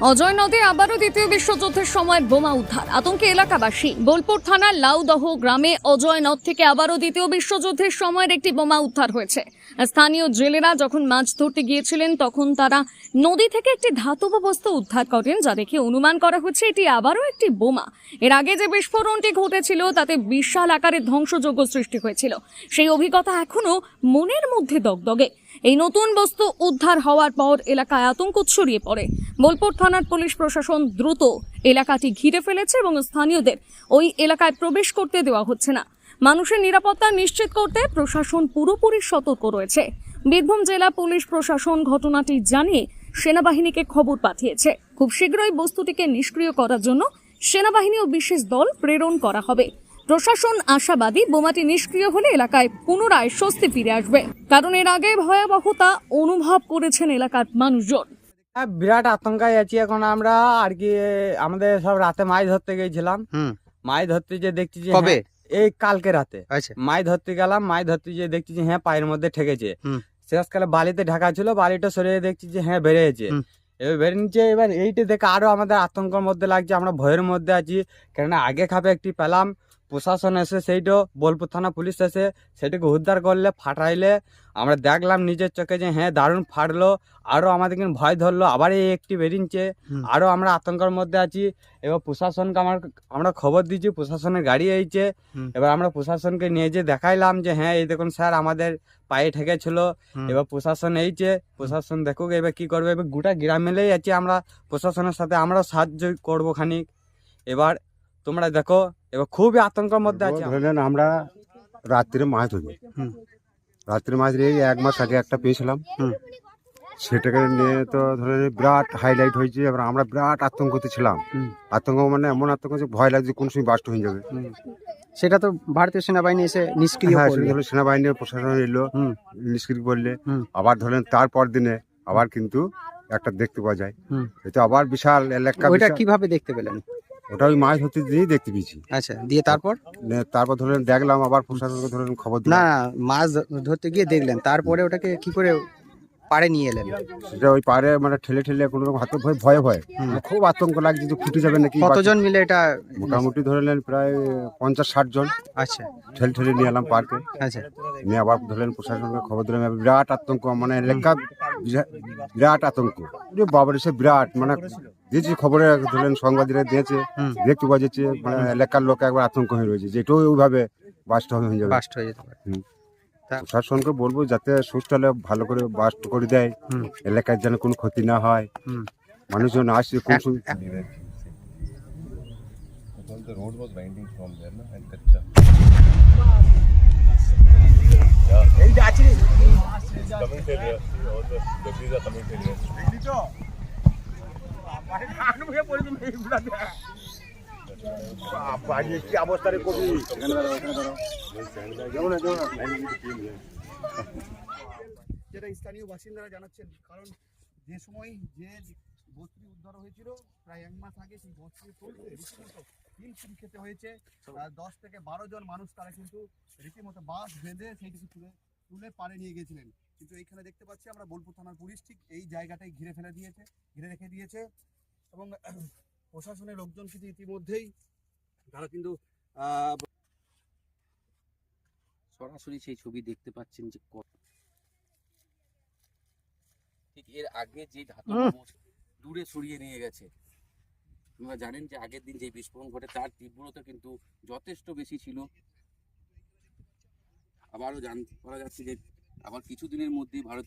অজয় নদে আবারও দ্বিতীয় বিশ্বযুদ্ধের সময় বোমা উদ্ধার। আতঙ্কে এলাকাবাসী। বোলপুর থানার লাউদহ গ্রামে অজয় নদ থেকে আবারও দ্বিতীয় বিশ্বযুদ্ধের সময়ের একটি বোমা উদ্ধার হয়েছে। স্থানীয় জেলেরা যখন মাছ ধরতে গিয়েছিলেন, তখন তারা নদী থেকে একটি ধাতব বস্তু উদ্ধার করেন, যা দেখে অনুমান করা হচ্ছে এটি আবারও একটি বোমা। এর আগে যে বিস্ফোরণটি ঘটেছিল, তাতে বিশাল আকারের ধ্বংসযোগ্য সৃষ্টি হয়েছিল। সেই অভিজ্ঞতা এখনও মনের মধ্যে দগদগে। এই নতুন বস্তু উদ্ধার হওয়ার পর এলাকায় আতঙ্ক ছড়িয়ে পড়ে। বোলপুর থানার পুলিশ প্রশাসন দ্রুত এলাকাটি ঘিরে ফেলেছে এবং স্থানীয়দের ওই এলাকায় প্রবেশ করতে দেওয়া হচ্ছে না। মানুষের নিরাপত্তা নিশ্চিত করতে প্রশাসন পুরোপুরি সতর্ক রয়েছে। বীরভূম জেলা পুলিশ প্রশাসন ঘটনাটি জানিয়ে সেনাবাহিনীকে খবর পাঠিয়েছে। খুব শীঘ্রই বস্তুটিকে নিষ্ক্রিয় করার জন্য সেনাবাহিনী ও বিশেষ দল প্রেরণ করা হবে। প্রশাসন আশাবাদী বোমাটি নিষ্ক্রিয় হলে এলাকায় পুনরায় স্বস্তি ফিরে আসবে। কারণ এর আগে ভয়াবহতা অনুভব করেছেন এলাকার মানুষজন। হ্যাঁ, বিরাট আতঙ্কায় আছি এখন আমরা আর কি আমাদের সব রাতে মাছ ধরতে গেছিলাম। মাছ ধরতে যে দেখছি যে কবে? হ্যাঁ, এই কালকে রাতে। আচ্ছা। মাছ ধরতে গেলাম মাছ ধরতে যে দেখছি যে হ্যাঁ পায়ের মধ্যে ঠেকেছে। শেষকালে বালিতে ঢাকা ছিল বালিটা সরিয়ে দেখছি যে হ্যাঁ বেড়েছে এবার বেড়ে নিচ্ছে এবার এইটা দেখে আরও আমাদের আতঙ্কের মধ্যে লাগছে আমরা ভয়ের মধ্যে আছি। কেননা আগে খাপে একটি পেলাম প্রশাসন এসে সেইটাও বোলপুর থানা পুলিশ এসে সেটাকে উদ্ধার করলে ফাটাইলে। আমরা দেখলাম নিজের চোখে যে হ্যাঁ দারুণ ফাটলো। আরও আমাদের কিন্তু ভয় ধরলো। আবার এই একটি বেরিয়েছে। হুম। আরও আমরা আতঙ্কের মধ্যে আছি। এবার প্রশাসনকে আমার আমরা খবর দিয়েছি প্রশাসনের গাড়ি এইছে এবার আমরা প্রশাসনকে নিয়ে যে দেখাইলাম যে হ্যাঁ এই দেখুন স্যার আমাদের পায়ে ঠেকেছিল। এবার প্রশাসন এইছে প্রশাসন দেখুক এবার কি করবে। এবার গোটা গ্রাম মিলেই আছি আমরা। প্রশাসনের সাথে আমরাও সাহায্য করব খানিক। এবার তোমরা দেখো এবার খুবই আতঙ্কের মধ্যে আছে আমরা। ধরে নেন আমরা রাত্রে মাছ ধরি। রাত্রে মাছ ধরে এক মাস আগে একটা পেয়েছিলাম। সেটাকে নিয়ে তো ধরে বিরাট হাইলাইট হয়েছে এবার আমরা বিরাট আতঙ্কতে ছিলাম। আতঙ্ক মানে এমন আতঙ্ক যে ভয় লাগছে কোন সময় বাস্ট হয়ে যাবে। সেটা তো ভারতীয় সেনাবাহিনী এসে নিষ্ক্রিয় হ্যাঁ ধরুন সেনাবাহিনীর প্রশাসন এলো নিষ্ক্রিয় করলে। আবার ধরেন তারপর দিনে আবার কিন্তু একটা দেখতে পাওয়া যায়। এটা আবার বিশাল এলাকা ওইটা কীভাবে দেখতে পেলেন? ওটা ওই মাছ ধরতে দিয়েই দেখতে পেয়েছি। আচ্ছা দিয়ে তারপর? তারপর ধরেন দেখলাম আবার প্রশাসনকে ধরেন খবর না মাছ ধরতে গিয়ে দেখলেন তারপরে ওটাকে কি করে পাড়ে নিয়ে এলেন? সেটা ওই পারে মানে ঠেলে ঠেলে কোনো রকম হাতে ভয় ভয়ে ভয়ে। খুব আতঙ্ক লাগছে যে ফুটে যাবে নাকি কতজন মিলে এটা মোটামুটি ধরে নেন প্রায় পঞ্চাশ ষাট জন। আচ্ছা। ঠেলে ঠেলে নিয়ে এলাম পার্কে আচ্ছা। নিয়ে আবার ধরলেন প্রশাসনকে খবর দিলাম বিরাট আতঙ্ক মানে লেখা বিরা- বিরাট আতঙ্ক। বাবার সে বিরাট মানে দিয়েছি খবরে ধরলেন সাংবাদিকরা দিয়েছে হুম। দেখতে পাওয়া যাচ্ছে মানে এলাকার লোক একবার আতঙ্ক হয়ে রয়েছে যে এটাও ওইভাবে বাস্ট হয়ে যাবে বাস্ট হয়ে যেতে পারে প্রশাসনকে বলব যাতে সুস্থ হলে ভালো করে বাস্ট করে দেয় হুম। এলাকার যেন কোনো ক্ষতি না হয় মানুষজন আসছে কোন the road was winding from there, na, and Kacha. Coming till here, all the debris are coming till here. যেটা স্থানীয় বাসিন্দারা জানাচ্ছেন, কারণ যে সময় যে বস্তুটি উদ্ধার হয়েছিল, প্রায় এক মাস আগে সেই বস্তুটি তুলতে রীতিমতো খেতে হয়েছে। দশ থেকে বারো জন মানুষ তারা কিন্তু রীতিমতো বাস বেঁধে সেইটিকে তুলে তুলে পাড়ে নিয়ে গেছিলেন কিন্তু এইখানে দেখতে পাচ্ছি আমরা বোলপুর থানার পুলিশ, ঠিক এই জায়গাটাই ঘিরে ফেলে দিয়েছে, ঘিরে রেখে দিয়েছে। এবং প্রশাসনের লোকজন কিন্তু ইতিমধ্যেই তারা কিন্তু সরাসরি সেই ছবি দেখতে পাচ্ছেন যে কত ঠিক এর আগে যে ধাতব দূরে সরিয়ে নিয়ে গেছে। আপনারা জানেন যে আগের দিন যে বিস্ফোরণ ঘটে তার তীব্রতা কিন্তু যথেষ্ট বেশি ছিল। আবারও জান করা যাচ্ছে যে আবার কিছুদিনের মধ্যেই ভারত